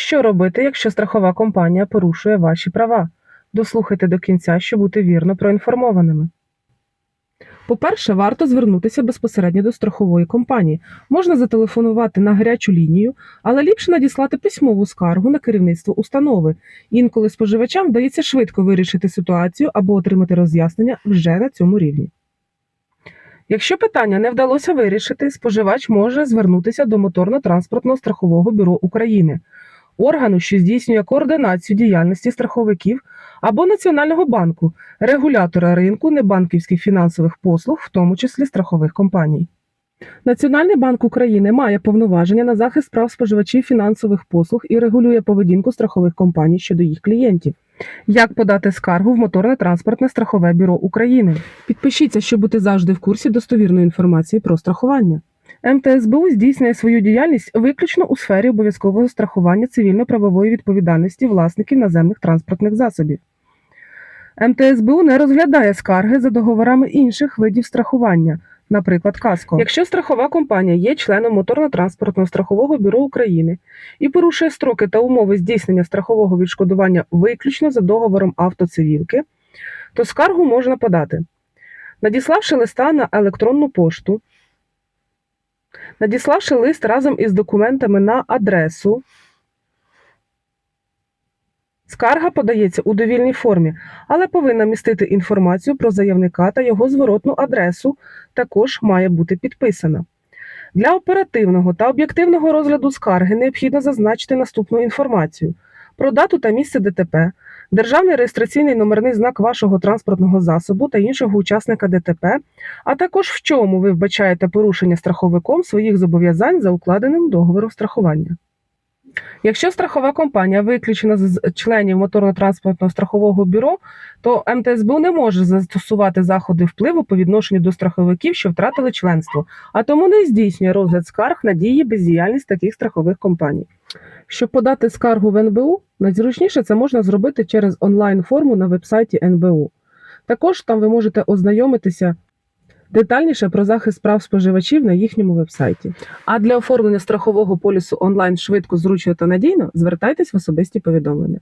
Що робити, якщо страхова компанія порушує ваші права? Дослухайте до кінця, щоб бути вірно проінформованими. По-перше, варто звернутися безпосередньо до страхової компанії. Можна зателефонувати на гарячу лінію, але ліпше надіслати письмову скаргу на керівництво установи. Інколи споживачам вдається швидко вирішити ситуацію або отримати роз'яснення вже на цьому рівні. Якщо питання не вдалося вирішити, споживач може звернутися до Моторно-транспортного страхового бюро України, органу, що здійснює координацію діяльності страховиків або Національного банку, регулятора ринку небанківських фінансових послуг, в тому числі страхових компаній. Національний банк України має повноваження на захист прав споживачів фінансових послуг і регулює поведінку страхових компаній щодо їх клієнтів. Як подати скаргу в моторне транспортне страхове бюро України? Підпишіться, щоб бути завжди в курсі достовірної інформації про страхування. МТСБУ здійснює свою діяльність виключно у сфері обов'язкового страхування цивільно-правової відповідальності власників наземних транспортних засобів. МТСБУ не розглядає скарги за договорами інших видів страхування, наприклад, каско. Якщо страхова компанія є членом моторно-транспортного страхового бюро України і порушує строки та умови здійснення страхового відшкодування виключно за договором автоцивілки, то скаргу можна подати, надіславши листа на електронну пошту, надіславши лист разом із документами на адресу. Скарга подається у довільній формі, але повинна містити інформацію про заявника та його зворотну адресу, також має бути підписана. Для оперативного та об'єктивного розгляду скарги необхідно зазначити наступну інформацію про дату та місце ДТП, державний реєстраційний номерний знак вашого транспортного засобу та іншого учасника ДТП, а також в чому ви вбачаєте порушення страховиком своїх зобов'язань за укладеним договором страхування. Якщо страхова компанія виключена з членів моторно-транспортного страхового бюро, то МТСБУ не може застосувати заходи впливу по відношенню до страховиків, що втратили членство, а тому не здійснює розгляд скарг на дії бездіяльність таких страхових компаній. Щоб подати скаргу в НБУ, найзручніше це можна зробити через онлайн-форму на вебсайті НБУ. Також там ви можете ознайомитися детальніше про захист прав споживачів на їхньому вебсайті. А для оформлення страхового полісу онлайн швидко, зручно та надійно звертайтесь в особисті повідомлення.